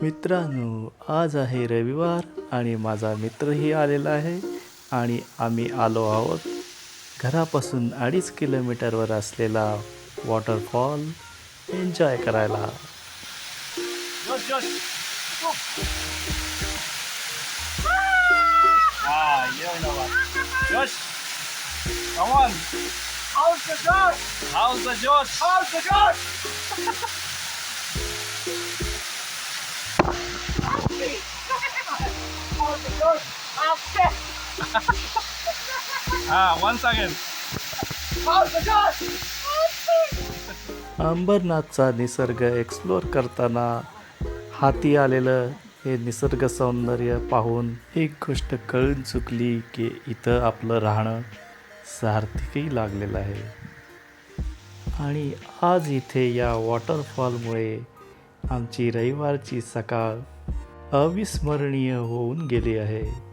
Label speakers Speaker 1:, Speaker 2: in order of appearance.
Speaker 1: मित्रांनो आज आहे रविवार आणि माझा मित्रही आलेला आहे आणि आम्ही आलो आहोत घरापासून अडीच किलोमीटरवर असलेला वॉटरफॉल एन्जॉय करायला.
Speaker 2: How's the Josh? How's the Josh? How's the Josh? Ah, once again.
Speaker 1: अंबरनाथचा निसर्ग एक्सप्लोअर करताना हाती आलेलं हे निसर्ग सौंदर्य पाहून एक गोष्ट कळून चुकली की इथं आपलं राहणं सार्थकही लागलेलं आहे आणि आज इथे या वॉटरफॉलमुळे आमची रविवारची सकाळ अविस्मरणीय होऊन गेले आहे.